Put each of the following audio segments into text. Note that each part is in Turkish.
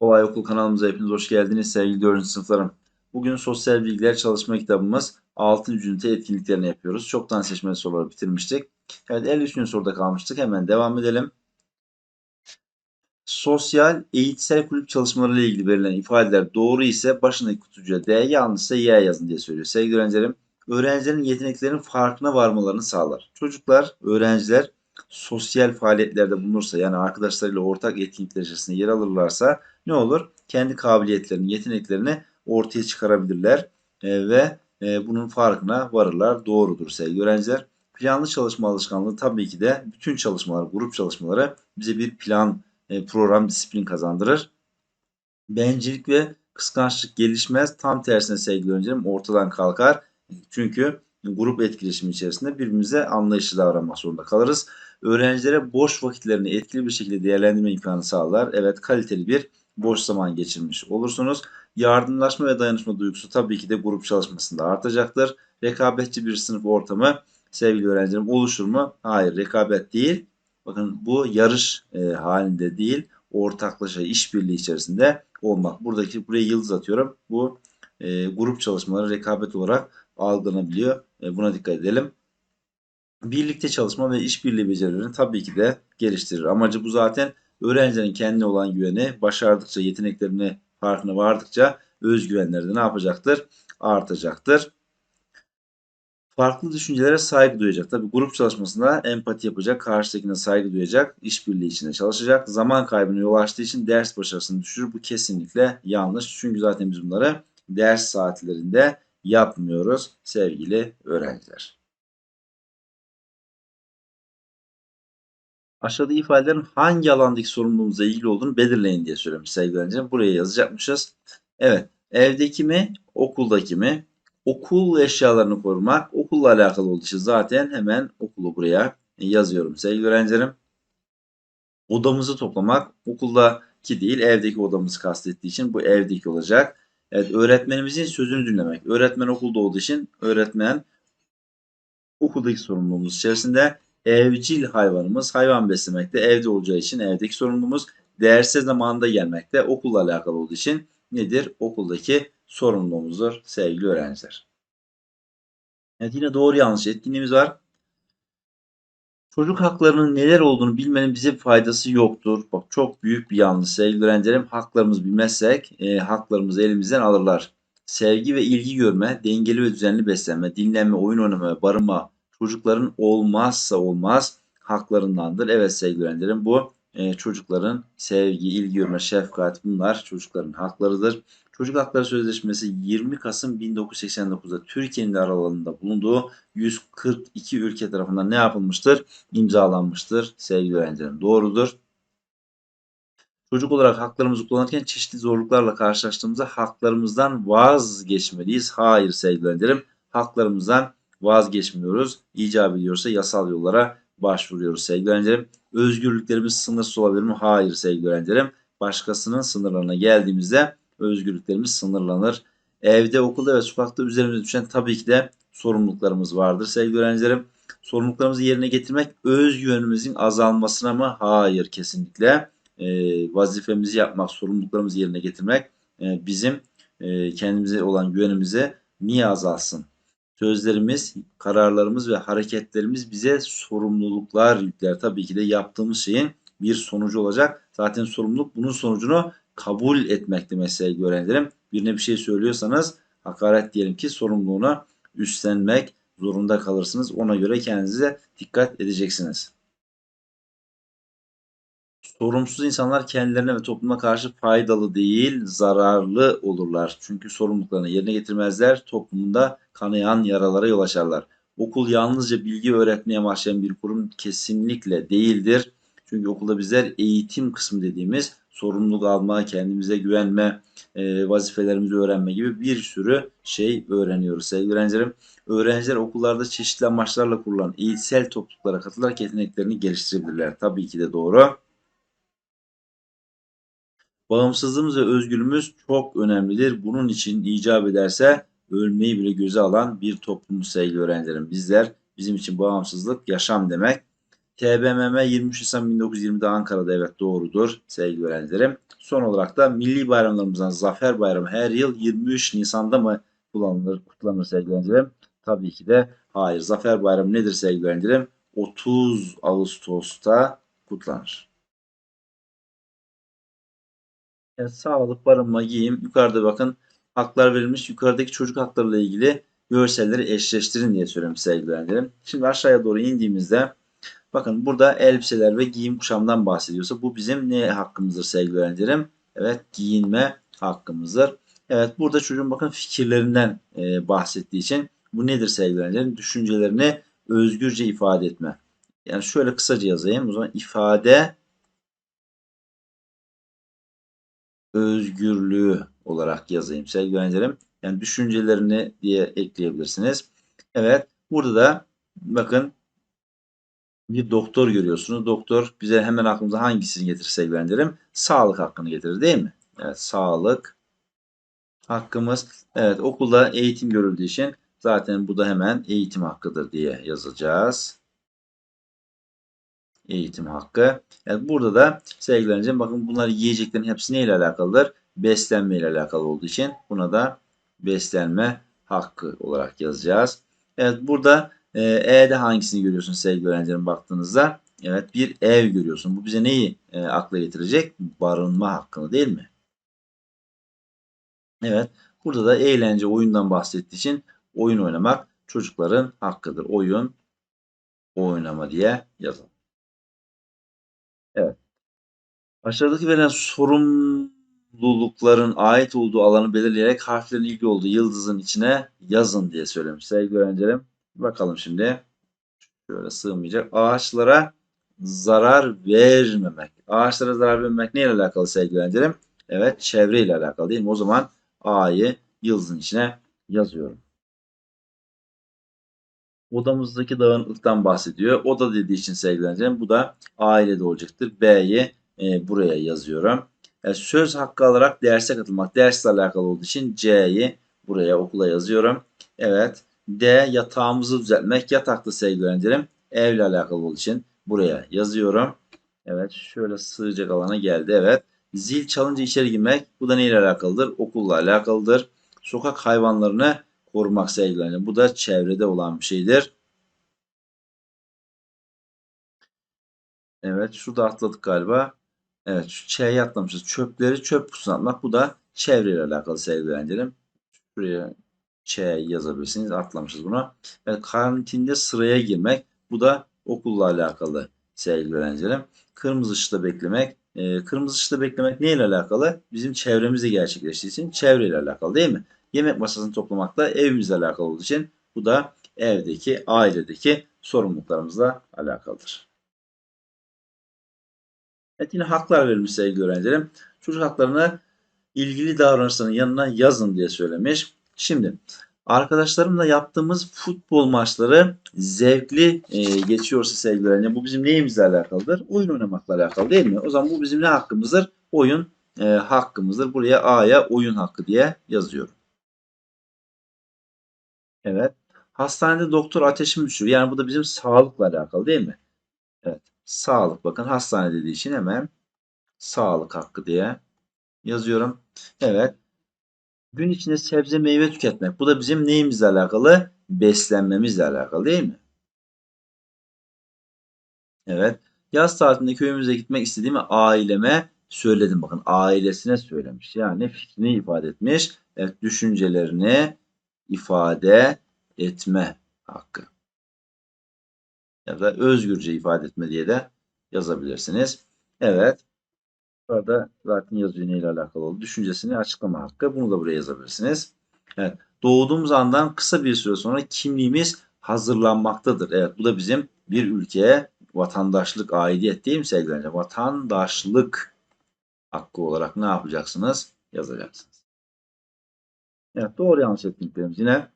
Kolay Okul kanalımıza hepiniz hoş geldiniz sevgili 4. sınıflarım. Bugün sosyal bilgiler çalışma kitabımız 6. ünite etkinliklerini yapıyoruz. Çoktan seçmeli soruları bitirmiştik. Evet 53. soruda kalmıştık. Hemen devam edelim. Sosyal, eğitsel kulüp çalışmaları ile ilgili verilen ifadeler doğru ise başındaki kutucuğa D, yanlışsa Y yazın diye söylüyor. Sevgili öğrencilerim, öğrencilerin yeteneklerinin farkına varmalarını sağlar. Çocuklar, öğrenciler sosyal faaliyetlerde bulunursa yani arkadaşlarıyla ortak etkinlikler içerisinde yer alırlarsa ne olur? Kendi kabiliyetlerini, yeteneklerini ortaya çıkarabilirler e, ve e, bunun farkına varırlar. Doğrudur sevgili öğrenciler. Planlı çalışma alışkanlığı tabii ki de bütün çalışmalar, grup çalışmaları bize bir plan, e, program, disiplin kazandırır. Bencillik ve kıskançlık gelişmez. Tam tersine sevgili öğrencilerim ortadan kalkar. Çünkü grup etkileşimi içerisinde birbirimize anlayışlı davranmak zorunda kalırız. Öğrencilere boş vakitlerini etkili bir şekilde değerlendirme imkanı sağlar. Evet kaliteli bir boş zaman geçirmiş olursunuz. Yardımlaşma ve dayanışma duygusu tabii ki de grup çalışmasında artacaktır. Rekabetçi bir sınıf ortamı sevgili öğrencilerim oluşur mu? Hayır rekabet değil. Bakın bu yarış e, halinde değil ortaklaşa işbirliği içerisinde olmak. Buradaki buraya yıldız atıyorum. Bu e, grup çalışmaları rekabet olarak algılanabiliyor. E, buna dikkat edelim. Birlikte çalışma ve işbirliği becerilerini tabii ki de geliştirir. Amacı bu zaten öğrencilerin kendine olan güveni başardıkça, yeteneklerini farkına vardıkça özgüvenleri de ne yapacaktır? Artacaktır. Farklı düşüncelere saygı duyacak. Tabi grup çalışmasında empati yapacak, karşıdakine saygı duyacak, işbirliği içinde çalışacak. Zaman kaybına yol açtığı için ders başarısını düşürür. Bu kesinlikle yanlış. Çünkü zaten biz bunları ders saatlerinde yapmıyoruz sevgili öğrenciler. Aşağıda ifadelerin hangi alandaki sorumluluğumuzla ilgili olduğunu belirleyin diye söylemiş sevgili öğrencilerim. Buraya yazacakmışız. Evet, evdeki mi, okuldaki mi? Okul eşyalarını korumak, okulla alakalı olduğu için zaten hemen okulu buraya yazıyorum sevgili öğrencilerim. Odamızı toplamak, okuldaki değil evdeki odamızı kastettiği için bu evdeki olacak. Evet, öğretmenimizin sözünü dinlemek. Öğretmen okulda olduğu için öğretmen okuldaki sorumluluğumuz içerisinde evcil hayvanımız hayvan beslemekte evde olacağı için evdeki sorumluluğumuz derse zamanında gelmekte okulla alakalı olduğu için nedir? Okuldaki sorumluluğumuzdur sevgili öğrenciler. Evet yine doğru yanlış etkinliğimiz var. Çocuk haklarının neler olduğunu bilmenin bize faydası yoktur. Bak çok büyük bir yanlış sevgili öğrencilerim. Haklarımızı bilmezsek e, haklarımızı elimizden alırlar. Sevgi ve ilgi görme, dengeli ve düzenli beslenme, dinlenme, oyun oynama, barınma, çocukların olmazsa olmaz haklarındandır. Evet sevgili öğrencilerim bu e, çocukların sevgi, ilgi görme, şefkat bunlar çocukların haklarıdır. Çocuk Hakları Sözleşmesi 20 Kasım 1989'da Türkiye'nin aralarında bulunduğu 142 ülke tarafından ne yapılmıştır? İmzalanmıştır sevgili öğrencilerim. Doğrudur. Çocuk olarak haklarımızı kullanırken çeşitli zorluklarla karşılaştığımızda haklarımızdan vazgeçmeliyiz. Hayır sevgili öğrencilerim. Haklarımızdan vazgeçmiyoruz. İcap ediyorsa yasal yollara başvuruyoruz sevgili öğrencilerim. Özgürlüklerimiz sınırsız olabilir mi? Hayır sevgili öğrencilerim. Başkasının sınırlarına geldiğimizde özgürlüklerimiz sınırlanır. Evde, okulda ve sokakta üzerimize düşen tabii ki de sorumluluklarımız vardır sevgili öğrencilerim. Sorumluluklarımızı yerine getirmek özgüvenimizin azalmasına mı? Hayır kesinlikle. E, vazifemizi yapmak, sorumluluklarımızı yerine getirmek e, bizim e, kendimize olan güvenimizi niye azalsın? Sözlerimiz, kararlarımız ve hareketlerimiz bize sorumluluklar yükler. Tabii ki de yaptığımız şeyin bir sonucu olacak. Zaten sorumluluk bunun sonucunu kabul etmek demek sevgili öğrencilerim. Birine bir şey söylüyorsanız hakaret diyelim ki sorumluluğunu üstlenmek zorunda kalırsınız. Ona göre kendinize dikkat edeceksiniz. Sorumsuz insanlar kendilerine ve topluma karşı faydalı değil, zararlı olurlar. Çünkü sorumluluklarını yerine getirmezler, toplumda kanayan yaralara yol açarlar. Okul yalnızca bilgi öğretmeye başlayan bir kurum kesinlikle değildir. Çünkü okulda bizler eğitim kısmı dediğimiz sorumluluk alma, kendimize güvenme, e, vazifelerimizi öğrenme gibi bir sürü şey öğreniyoruz sevgili öğrencilerim. Öğrenciler okullarda çeşitli amaçlarla kurulan eğitsel topluluklara katılarak yeteneklerini geliştirebilirler. Tabii ki de doğru. Bağımsızlığımız ve özgürlüğümüz çok önemlidir. Bunun için icap ederse ölmeyi bile göze alan bir toplumuz sevgili öğrencilerim. Bizler bizim için bağımsızlık yaşam demek. TBMM 23 Nisan 1920'de Ankara'da evet doğrudur sevgili öğrencilerim. Son olarak da milli bayramlarımızdan Zafer Bayramı her yıl 23 Nisan'da mı kullanılır, kutlanır sevgili öğrencilerim? Tabii ki de hayır. Zafer Bayramı nedir sevgili öğrencilerim? 30 Ağustos'ta kutlanır. Evet, sağlık, barınma, giyim. Yukarıda bakın haklar verilmiş. Yukarıdaki çocuk haklarıyla ilgili görselleri eşleştirin diye söylemiş sevgili. Şimdi aşağıya doğru indiğimizde bakın burada elbiseler ve giyim kuşamdan bahsediyorsa bu bizim ne hakkımızdır sevgili? Evet giyinme hakkımızdır. Evet burada çocuğun bakın fikirlerinden e, bahsettiği için bu nedir sevgili? Düşüncelerini özgürce ifade etme. Yani şöyle kısaca yazayım. O zaman ifade özgürlüğü olarak yazayım sevgili öğrencilerim. Yani düşüncelerini diye ekleyebilirsiniz. Evet burada da bakın bir doktor görüyorsunuz. Doktor bize hemen aklımıza hangisini getirir sevgili öğrencilerim? Sağlık hakkını getirir değil mi? Evet sağlık hakkımız. Evet okulda eğitim görüldüğü için zaten bu da hemen eğitim hakkıdır diye yazacağız eğitim hakkı. Yani burada da sevgili öğrencim bakın bunlar yiyeceklerin hepsi neyle alakalıdır? Beslenme ile alakalı olduğu için buna da beslenme hakkı olarak yazacağız. Evet burada e, E'de hangisini görüyorsun sevgili öğrencilerim baktığınızda? Evet bir ev görüyorsun. Bu bize neyi e, akla getirecek? Barınma hakkını değil mi? Evet burada da eğlence oyundan bahsettiği için oyun oynamak çocukların hakkıdır. Oyun oynama diye yazalım. Evet. Aşağıdaki verilen sorumlulukların ait olduğu alanı belirleyerek harflerin ilgili olduğu yıldızın içine yazın diye söylemiş sevgili öğrencilerim. Bakalım şimdi. Şöyle sığmayacak. Ağaçlara zarar vermemek. Ağaçlara zarar vermemek neyle alakalı sevgili öğrencilerim? Evet çevre ile alakalı değil mi? O zaman A'yı yıldızın içine yazıyorum. Odamızdaki dağınıklıktan bahsediyor. Oda dediği için sevgili öğrencilerim bu da ailede olacaktır. B'yi e, buraya yazıyorum. Yani söz hakkı alarak derse katılmak. Dersle alakalı olduğu için C'yi buraya okula yazıyorum. Evet. D yatağımızı düzeltmek. Yatakta sevgili öğrencilerim. Evle alakalı olduğu için buraya yazıyorum. Evet. Şöyle sığacak alana geldi. Evet. Zil çalınca içeri girmek. Bu da neyle alakalıdır? Okulla alakalıdır. Sokak hayvanlarını korumak öğrencilerim. Bu da çevrede olan bir şeydir. Evet. Şurada atladık galiba. Evet. Şu Ç'ye atlamışız. Çöpleri çöp kutusuna atmak. Bu da çevreyle alakalı sevgili öğrencilerim. Şuraya Ç yazabilirsiniz. Atlamışız bunu. Evet. Kantinde sıraya girmek. Bu da okulla alakalı sevgili. Kırmızı ışıkta beklemek. Ee, kırmızı ışıkta beklemek neyle alakalı? Bizim çevremizde gerçekleştiği için çevreyle alakalı değil mi? Yemek masasını toplamakla evimizle alakalı olduğu için bu da evdeki, ailedeki sorumluluklarımızla alakalıdır. Evet yine haklar verilmiş sevgili öğrencilerim. Çocuk haklarını ilgili davranışların yanına yazın diye söylemiş. Şimdi arkadaşlarımla yaptığımız futbol maçları zevkli e, geçiyorsa sevgili öğrencilerim bu bizim neyimizle alakalıdır? Oyun oynamakla alakalı değil mi? O zaman bu bizim ne hakkımızdır? Oyun e, hakkımızdır. Buraya A'ya oyun hakkı diye yazıyorum. Evet. Hastanede doktor ateşimi düşürüyor. Yani bu da bizim sağlıkla alakalı değil mi? Evet. Sağlık. Bakın hastane dediği için hemen sağlık hakkı diye yazıyorum. Evet. Gün içinde sebze meyve tüketmek. Bu da bizim neyimizle alakalı? Beslenmemizle alakalı değil mi? Evet. Yaz tatilinde köyümüze gitmek istediğimi aileme söyledim. Bakın ailesine söylemiş. Yani fikrini ifade etmiş. Evet, düşüncelerini ifade etme hakkı. Ya da özgürce ifade etme diye de yazabilirsiniz. Evet. Burada zaten yazıyor neyle alakalı oldu. Düşüncesini açıklama hakkı. Bunu da buraya yazabilirsiniz. Evet. Doğduğumuz andan kısa bir süre sonra kimliğimiz hazırlanmaktadır. Evet bu da bizim bir ülkeye vatandaşlık aidiyet değil mi sevgili? Vatandaşlık hakkı olarak ne yapacaksınız? Yazacaksınız. Evet doğru yanlış ettiklerimiz yine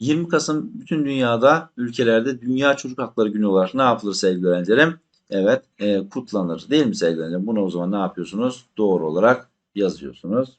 20 Kasım bütün dünyada ülkelerde Dünya Çocuk Hakları Günü olarak ne yapılır sevgili öğrencilerim? Evet e, kutlanır değil mi sevgili öğrencilerim? Bunu o zaman ne yapıyorsunuz? Doğru olarak yazıyorsunuz.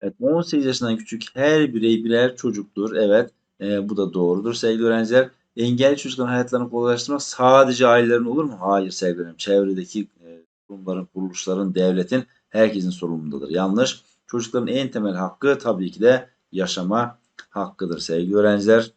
Evet 18 yaşından küçük her birey birer çocuktur. Evet e, bu da doğrudur sevgili öğrenciler. Engelli çocukların hayatlarını kolaylaştırmak sadece ailelerin olur mu? Hayır sevgili öğrencilerim. Çevredeki e, kurumların, kuruluşların, devletin herkesin sorumluluğundadır. Yanlış. Çocukların en temel hakkı tabii ki de yaşama hakkıdır sevgili öğrenciler.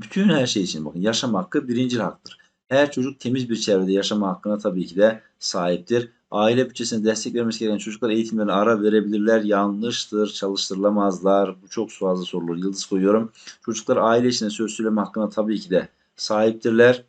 Bütün her şey için bakın yaşam hakkı birincil haktır. Her çocuk temiz bir çevrede yaşama hakkına tabii ki de sahiptir. Aile bütçesine destek vermesi gereken çocuklar eğitimlerine ara verebilirler. Yanlıştır, çalıştırılamazlar. Bu çok fazla sorulur. Yıldız koyuyorum. Çocuklar aile içinde söz söyleme hakkına tabii ki de sahiptirler.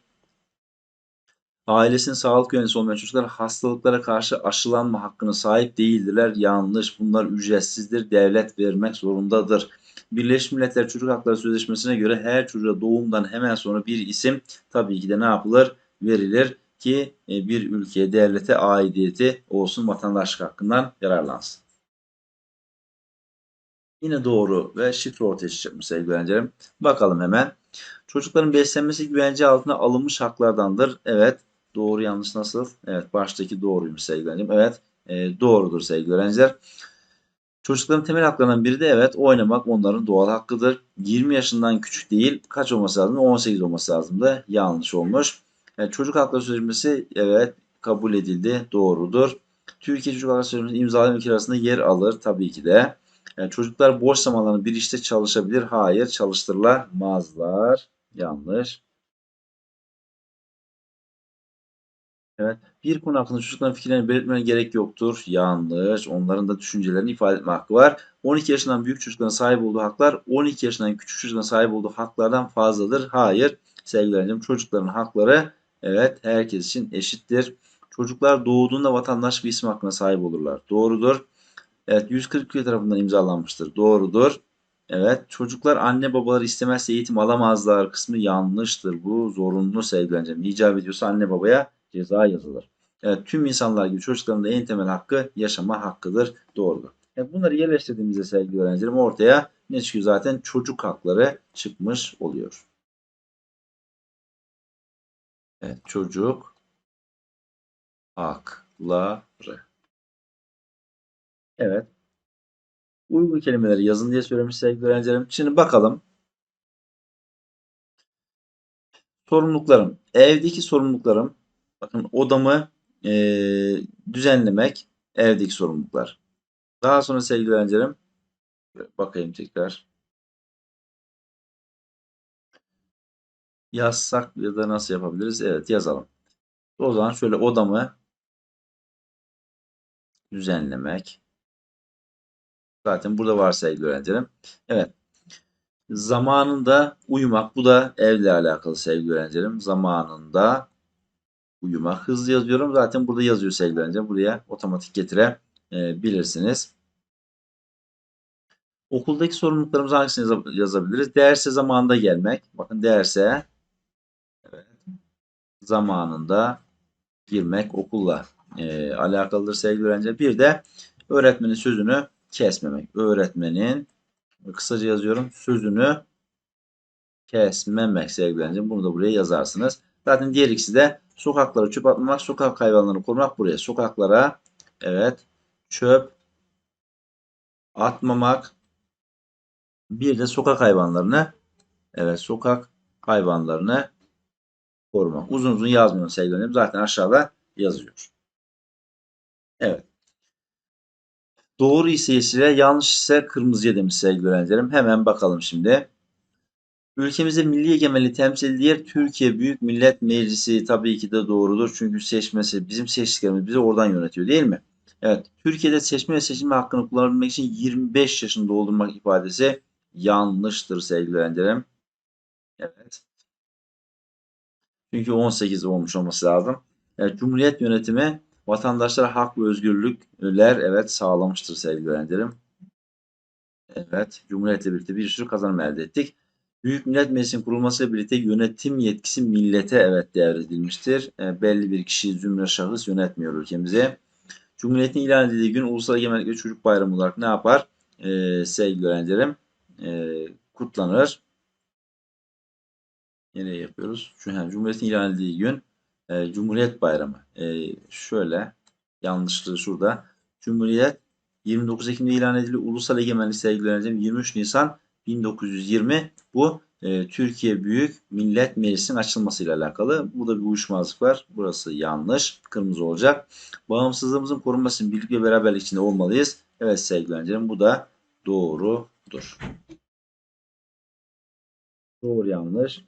Ailesinin sağlık yöneticisi olmayan çocuklar hastalıklara karşı aşılanma hakkına sahip değildirler. Yanlış. Bunlar ücretsizdir. Devlet vermek zorundadır. Birleşmiş Milletler Çocuk Hakları Sözleşmesi'ne göre her çocuğa doğumdan hemen sonra bir isim tabii ki de ne yapılır? Verilir ki e, bir ülkeye, devlete aidiyeti olsun, vatandaşlık hakkından yararlansın. Yine doğru ve şifre ortaya çıkmış sevgili öğrencilerim. Bakalım hemen. Çocukların beslenmesi güvence altına alınmış haklardandır. Evet. Doğru yanlış nasıl? Evet. Baştaki doğruymuş sevgili öğrencim. Evet. E, doğrudur sevgili öğrenciler. Çocukların temel haklarından biri de evet oynamak onların doğal hakkıdır. 20 yaşından küçük değil. Kaç olması lazım? 18 olması lazım da yanlış olmuş. Yani çocuk hakları sözleşmesi evet kabul edildi. Doğrudur. Türkiye Çocuk Hakları Sözleşmesi imzalayan ülkeler arasında yer alır tabii ki de. Yani çocuklar boş zamanlarında bir işte çalışabilir. Hayır çalıştırılamazlar. Yanlış. Evet. Bir konu hakkında çocukların fikirlerini belirtmene gerek yoktur. Yanlış. Onların da düşüncelerini ifade etme hakkı var. 12 yaşından büyük çocukların sahip olduğu haklar 12 yaşından küçük çocukların sahip olduğu haklardan fazladır. Hayır. Sevgili öğrencim çocukların hakları evet herkes için eşittir. Çocuklar doğduğunda vatandaş bir isim hakkına sahip olurlar. Doğrudur. Evet 140 ülke tarafından imzalanmıştır. Doğrudur. Evet çocuklar anne babaları istemezse eğitim alamazlar kısmı yanlıştır. Bu zorunlu sevgili öğrencim. İcap ediyorsa anne babaya ceza yazılır. Evet, tüm insanlar gibi çocukların da en temel hakkı yaşama hakkıdır. Doğrudur. Evet, bunları yerleştirdiğimizde sevgili öğrencilerim ortaya ne çıkıyor zaten? Çocuk hakları çıkmış oluyor. Evet, çocuk hakları. Evet. Uygun kelimeleri yazın diye söylemiş sevgili öğrencilerim. Şimdi bakalım. Sorumluluklarım. Evdeki sorumluluklarım Bakın odamı e, düzenlemek evdeki sorumluluklar. Daha sonra sevgili öğrencilerim bakayım tekrar. Yazsak ya da nasıl yapabiliriz? Evet yazalım. O zaman şöyle odamı düzenlemek. Zaten burada var sevgili öğrencilerim. Evet. Zamanında uyumak. Bu da evle alakalı sevgili öğrencilerim. Zamanında uyuma. Hızlı yazıyorum. Zaten burada yazıyor sevgili öğrenciler. Buraya otomatik getirebilirsiniz. Okuldaki sorumluluklarımızı hangisini yazabiliriz? Derse zamanında gelmek. Bakın derse evet, zamanında girmek okulla e, alakalıdır sevgili öğrenciler. Bir de öğretmenin sözünü kesmemek. Öğretmenin kısaca yazıyorum sözünü kesmemek sevgili öğrenciler. Bunu da buraya yazarsınız. Zaten diğer ikisi de Sokaklara çöp atmamak, sokak hayvanlarını korumak buraya. Sokaklara evet çöp atmamak. Bir de sokak hayvanlarını evet sokak hayvanlarını korumak. Uzun uzun yazmıyorum sevgilerim. Zaten aşağıda yazıyor. Evet. Doğru ise yeşile, yanlış ise kırmızıya demiş sevgili öğrencilerim. Hemen bakalım şimdi. Ülkemizde milli egemenliği temsil ediyor. Türkiye Büyük Millet Meclisi tabii ki de doğrudur. Çünkü seçmesi bizim seçtiklerimiz bizi oradan yönetiyor değil mi? Evet. Türkiye'de seçme ve seçilme hakkını kullanabilmek için 25 yaşında doldurmak ifadesi yanlıştır sevgili öğrencilerim. Evet. Çünkü 18 olmuş olması lazım. Evet, Cumhuriyet yönetimi vatandaşlara hak ve özgürlükler evet sağlamıştır sevgili öğrencilerim. Evet, Cumhuriyetle birlikte bir sürü kazanım elde ettik. Büyük Millet Meclisi'nin kurulmasıyla birlikte yönetim yetkisi millete evet devredilmiştir. E, belli bir kişi, zümre şahıs yönetmiyor ülkemizi. Cumhuriyetin ilan edildiği gün Ulusal Egemenlik ve Çocuk Bayramı olarak ne yapar? E, sevgili öğrencilerim e, kutlanır. Nereye yapıyoruz? Çünkü Cumhuriyetin ilan edildiği gün e, Cumhuriyet Bayramı. E, şöyle yanlışlığı şurada. Cumhuriyet 29 Ekim'de ilan edildi. Ulusal Egemenlik sevgili öğrencilerim 23 Nisan 1920 bu e, Türkiye Büyük Millet Meclisi'nin açılmasıyla alakalı. Burada bir uyuşmazlık var. Burası yanlış. Kırmızı olacak. Bağımsızlığımızın korunması için birlik ve beraberlik içinde olmalıyız. Evet sevgili öğrencilerim bu da doğrudur. Doğru yanlış.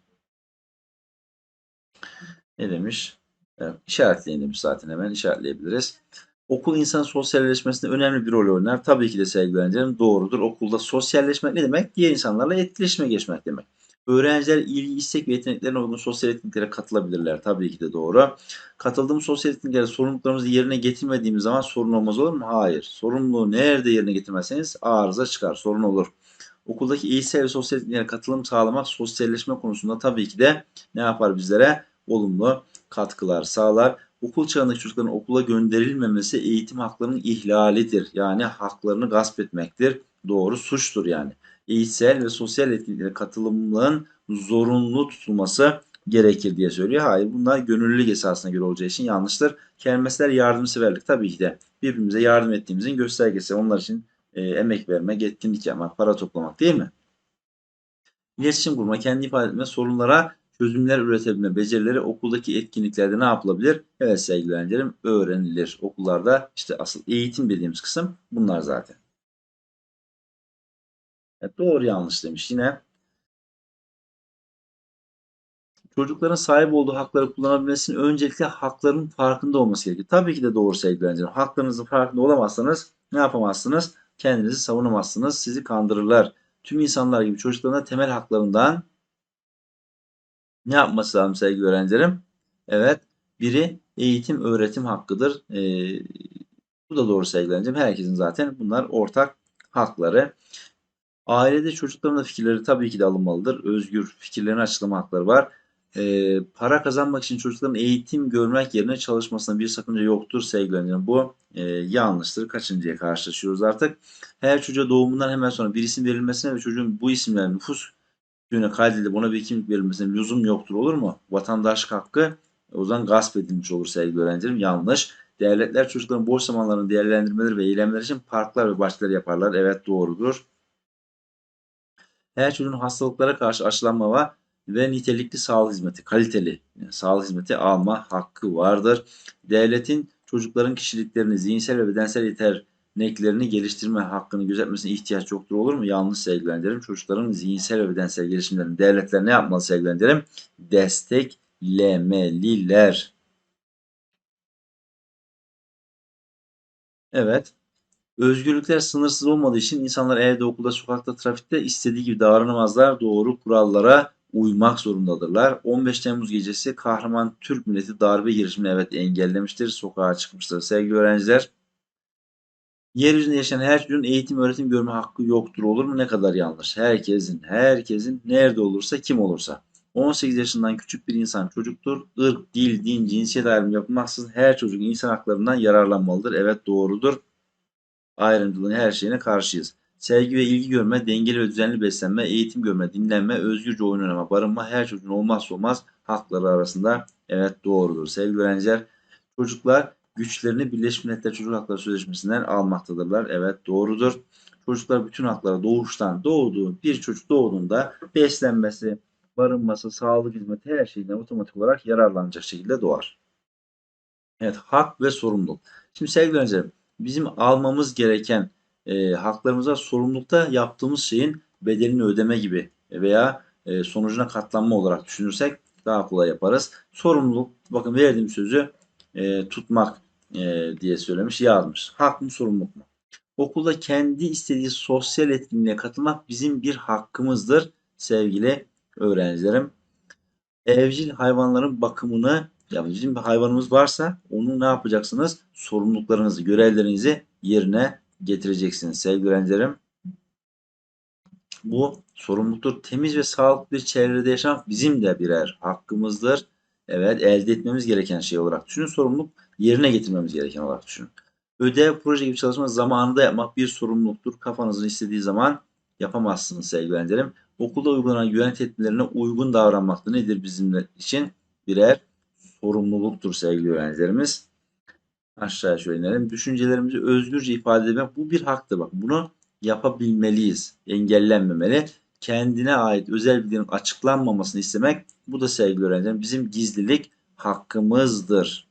Ne demiş? Evet, işaretleyin demiş zaten hemen işaretleyebiliriz. Okul insan sosyalleşmesinde önemli bir rol oynar. Tabii ki de sevgili doğrudur. Okulda sosyalleşmek ne demek? Diğer insanlarla etkileşime geçmek demek. Öğrenciler ilgi, istek ve yeteneklerine uygun sosyal etkinliklere katılabilirler. Tabii ki de doğru. Katıldığımız sosyal etkinliklere sorumluluklarımızı yerine getirmediğimiz zaman sorun olmaz olur mu? Hayır. Sorumluluğu nerede yerine getirmezseniz arıza çıkar. Sorun olur. Okuldaki eğitsel ve sosyal etkinliklere katılım sağlamak sosyalleşme konusunda tabii ki de ne yapar bizlere? Olumlu katkılar sağlar. Okul çağındaki çocukların okula gönderilmemesi eğitim haklarının ihlalidir. Yani haklarını gasp etmektir. Doğru suçtur yani. Eğitsel ve sosyal etkinliklere katılımlığın zorunlu tutulması gerekir diye söylüyor. Hayır bunlar gönüllülük esasına göre olacağı için yanlıştır. Kelimesler yardımseverlik tabii ki de birbirimize yardım ettiğimizin göstergesi. Onlar için e, emek vermek, etkinlik yapmak, para toplamak değil mi? İletişim kurma, kendi ifade etme, sorunlara çözümler üretebilme becerileri okuldaki etkinliklerde ne yapılabilir? Evet sevgili öğrencilerim öğrenilir. Okullarda işte asıl eğitim dediğimiz kısım bunlar zaten. Evet, doğru yanlış demiş yine. Çocukların sahip olduğu hakları kullanabilmesinin öncelikle haklarının farkında olması gerekir. Tabii ki de doğru sevgili öğrencilerim. Haklarınızın farkında olamazsanız ne yapamazsınız? Kendinizi savunamazsınız. Sizi kandırırlar. Tüm insanlar gibi çocukların da temel haklarından ne yapması lazım sevgili öğrencilerim? Evet, biri eğitim öğretim hakkıdır. Ee, bu da doğru sevgili öğrencilerim. Herkesin zaten bunlar ortak hakları. Ailede çocukların da fikirleri tabii ki de alınmalıdır. Özgür fikirlerini açıklama hakları var. Ee, para kazanmak için çocukların eğitim görmek yerine çalışmasına bir sakınca yoktur sevgili öğrencilerim. Bu e, yanlıştır. Kaçıncıya karşılaşıyoruz artık. Her çocuğa doğumundan hemen sonra bir isim verilmesine ve çocuğun bu isimler nüfus Düğüne kaydedilip ona bir kimlik verilmesine lüzum yoktur olur mu? Vatandaşlık hakkı o zaman gasp edilmiş olur sevgili öğrencilerim. Yanlış. Devletler çocukların boş zamanlarını değerlendirmeleri ve eylemler için parklar ve bahçeler yaparlar. Evet doğrudur. Her çocuğun hastalıklara karşı aşılanma ve nitelikli sağlık hizmeti, kaliteli sağlık hizmeti alma hakkı vardır. Devletin çocukların kişiliklerini, zihinsel ve bedensel yeter neklerini geliştirme hakkını gözetmesine ihtiyaç yoktur olur mu? Yanlış sevgilendirim. Çocukların zihinsel ve bedensel gelişimlerini devletler ne yapmalı sevgilendirim? Desteklemeliler. Evet. Özgürlükler sınırsız olmadığı için insanlar evde, okulda, sokakta, trafikte istediği gibi davranamazlar. Doğru kurallara uymak zorundadırlar. 15 Temmuz gecesi kahraman Türk milleti darbe girişimini evet engellemiştir. Sokağa çıkmıştır. Sevgili öğrenciler Yeryüzünde yaşayan her çocuğun eğitim öğretim görme hakkı yoktur olur mu? Ne kadar yanlış. Herkesin, herkesin nerede olursa kim olursa. 18 yaşından küçük bir insan çocuktur. Irk, dil, din, cinsiyet ayrımı yapılmaksızın her çocuk insan haklarından yararlanmalıdır. Evet doğrudur. Ayrımcılığın her şeyine karşıyız. Sevgi ve ilgi görme, dengeli ve düzenli beslenme, eğitim görme, dinlenme, özgürce oyun oynama, barınma her çocuğun olmazsa olmaz hakları arasında evet doğrudur. Sevgili öğrenciler, çocuklar güçlerini Birleşmiş Milletler Çocuk Hakları Sözleşmesi'nden almaktadırlar. Evet doğrudur. Çocuklar bütün hakları doğuştan doğduğu bir çocuk doğduğunda beslenmesi, barınması, sağlık hizmeti her şeyden otomatik olarak yararlanacak şekilde doğar. Evet hak ve sorumluluk. Şimdi sevgili öğrencilerim bizim almamız gereken e, haklarımıza sorumlulukta yaptığımız şeyin bedelini ödeme gibi veya e, sonucuna katlanma olarak düşünürsek daha kolay yaparız. Sorumluluk bakın verdiğim sözü e, tutmak e, diye söylemiş yazmış. Hak mı sorumluluk mu? Okulda kendi istediği sosyal etkinliğe katılmak bizim bir hakkımızdır sevgili öğrencilerim. Evcil hayvanların bakımını ya bizim bir hayvanımız varsa onu ne yapacaksınız? Sorumluluklarınızı, görevlerinizi yerine getireceksiniz sevgili öğrencilerim. Bu sorumluluktur. Temiz ve sağlıklı bir çevrede yaşamak bizim de birer hakkımızdır. Evet elde etmemiz gereken şey olarak düşünün. Sorumluluk yerine getirmemiz gereken olarak düşünün. Ödev, proje gibi çalışma zamanında yapmak bir sorumluluktur. Kafanızın istediği zaman yapamazsınız sevgili öğrencilerim. Okulda uygulanan güvenlik tedbirlerine uygun davranmak da nedir bizim için? Birer sorumluluktur sevgili öğrencilerimiz. Aşağıya şöyle inelim. Düşüncelerimizi özgürce ifade etmek bu bir haktır. Bak bunu yapabilmeliyiz. Engellenmemeli. kendine ait özel bilginin açıklanmamasını istemek bu da sevgili öğrencilerim bizim gizlilik hakkımızdır.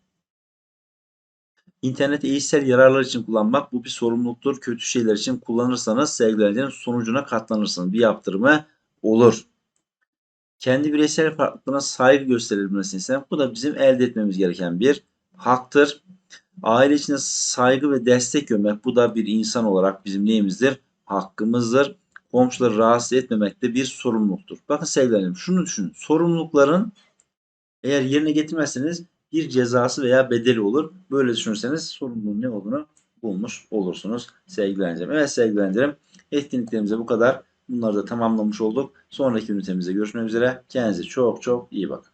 İnterneti eğitsel yararlar için kullanmak bu bir sorumluluktur. Kötü şeyler için kullanırsanız öğrencilerim sonucuna katlanırsınız. Bir yaptırımı olur. Kendi bireysel farklılığına saygı gösterilmesini istemek bu da bizim elde etmemiz gereken bir haktır. Aile içinde saygı ve destek görmek bu da bir insan olarak bizim neyimizdir? Hakkımızdır. Komşuları rahatsız etmemek de bir sorumluluktur. Bakın sevgilerim şunu düşünün. Sorumlulukların eğer yerine getirmezseniz bir cezası veya bedeli olur. Böyle düşünürseniz sorumluluğun ne olduğunu bulmuş olursunuz sevgili. Evet sevgili etkinliklerimize bu kadar. Bunları da tamamlamış olduk. Sonraki ünitemizde görüşmek üzere. Kendinize çok çok iyi bakın.